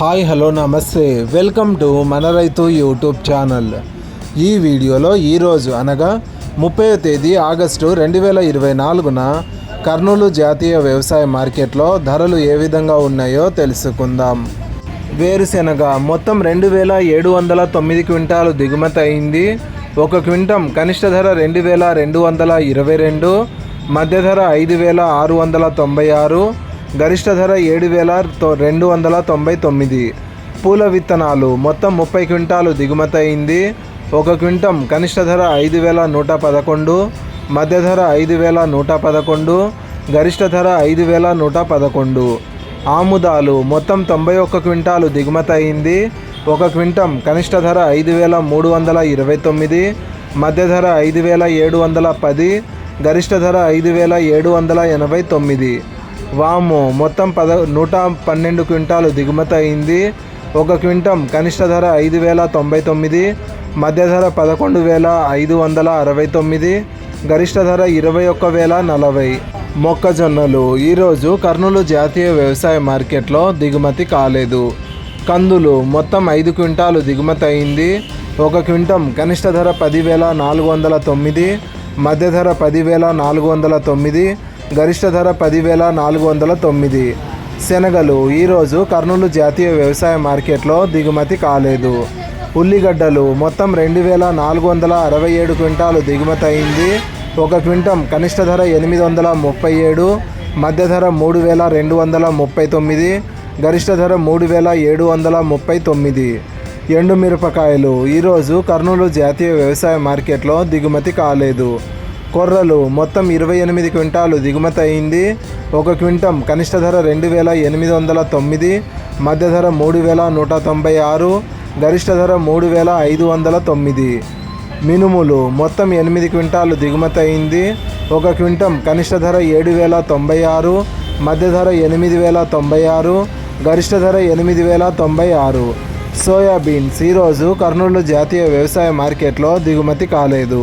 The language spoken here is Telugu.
Hi hello namaste. Welcome to మన రైతు యూట్యూబ్ ఛానల్. ఈ వీడియోలో ఈరోజు అనగా ముప్పై తేదీ ఆగస్టు రెండు వేల ఇరవై నాలుగున కర్నూలు జాతీయ వ్యవసాయ మార్కెట్లో ధరలు ఏ విధంగా ఉన్నాయో తెలుసుకుందాం. వేరుశెనగ మొత్తం రెండు వేల ఏడు వందల తొమ్మిది క్వింటాలు దిగుమతి అయింది. ఒక క్వింటం కనిష్ట ధర రెండు వేల రెండు వందల ఇరవై రెండు మధ్య ధర ఐదు వేల ఆరు వందల తొంభై ఆరు గరిష్ట ధర ఏడు వేల తొ- రెండు వందల తొంభై తొమ్మిది. పూల విత్తనాలు మొత్తం ముప్పై క్వింటాలు దిగుమతి అయింది ఒక క్వింటం కనిష్ట ధర ఐదు వేల నూట పదకొండు. మధ్య ధర ఐదు వేల నూట పదకొండు. గరిష్ట ధర ఐదు వేల నూట పదకొండు. ఆముదాలు మొత్తం తొంభై ఒక్క క్వింటాలు దిగుమతి అయింది ఒక క్వింటం కనిష్ట ధర ఐదు వేల మూడు వందల ఇరవై తొమ్మిది. మధ్య ధర ఐదు వేల ఏడు వందల పది. గరిష్ట ధర ఐదు వేల ఏడు వందల ఎనభై తొమ్మిది. వాము మొత్తం పద నూట పన్నెండు క్వింటాలు దిగుమతి అయింది. ఒక క్వింటం కనిష్ట ధర ఐదు వేల తొంభై తొమ్మిది మధ్య ధర పదకొండు వేల ఐదు వందల అరవై తొమ్మిది గరిష్ట ధర ఇరవై ఒక్క వేల నలభై. మొక్కజొన్నలు. ఈరోజు కర్నూలు జాతీయ వ్యవసాయ మార్కెట్లో దిగుమతి కాలేదు. కందులు. మొత్తం ఐదు క్వింటాలు దిగుమతి అయింది. ఒక క్వింటం కనిష్ట ధర పదివేల నాలుగు వందల తొమ్మిది మధ్య ధర పదివేల నాలుగు వందల తొమ్మిది గరిష్ట ధర పదివేల నాలుగు వందల తొమ్మిది. శనగలు ఈరోజు కర్నూలు జాతీయ వ్యవసాయ మార్కెట్లో దిగుమతి కాలేదు. ఉల్లిగడ్డలు మొత్తం రెండు వేల నాలుగు వందల అరవై ఏడు క్వింటాలు దిగుమతి అయింది. ఒక క్వింటం కనిష్ట ధర ఎనిమిది వందల ముప్పై ఏడు మధ్య ధర మూడు వేల రెండు వందల ముప్పై తొమ్మిది గరిష్ట ధర మూడు వేల ఏడు వందల ముప్పై తొమ్మిది. ఎండుమిరపకాయలు ఈరోజు కర్నూలు జాతీయ వ్యవసాయ మార్కెట్లో దిగుమతి కాలేదు. కొర్రలు మొత్తం ఇరవై ఎనిమిది క్వింటాలు దిగుమతి అయింది ఒక క్వింటం కనిష్ట ధర రెండు వేల ఎనిమిది వందల తొమ్మిది మధ్య ధర మూడు వేల నూట తొంభై ఆరు గరిష్ట ధర మూడు వేల ఐదు వందల తొమ్మిది. మినుములు మొత్తం ఎనిమిది క్వింటాలు దిగుమతి అయింది ఒక క్వింటం కనిష్ట ధర ఏడు వేల తొంభై ఆరు మధ్య ధర ఎనిమిది వేల తొంభై ఆరు గరిష్ట ధర ఎనిమిది వేల తొంభై ఆరు. సోయాబీన్స్ ఈరోజు కర్నూలు జాతీయ వ్యవసాయ మార్కెట్లో దిగుమతి కాలేదు.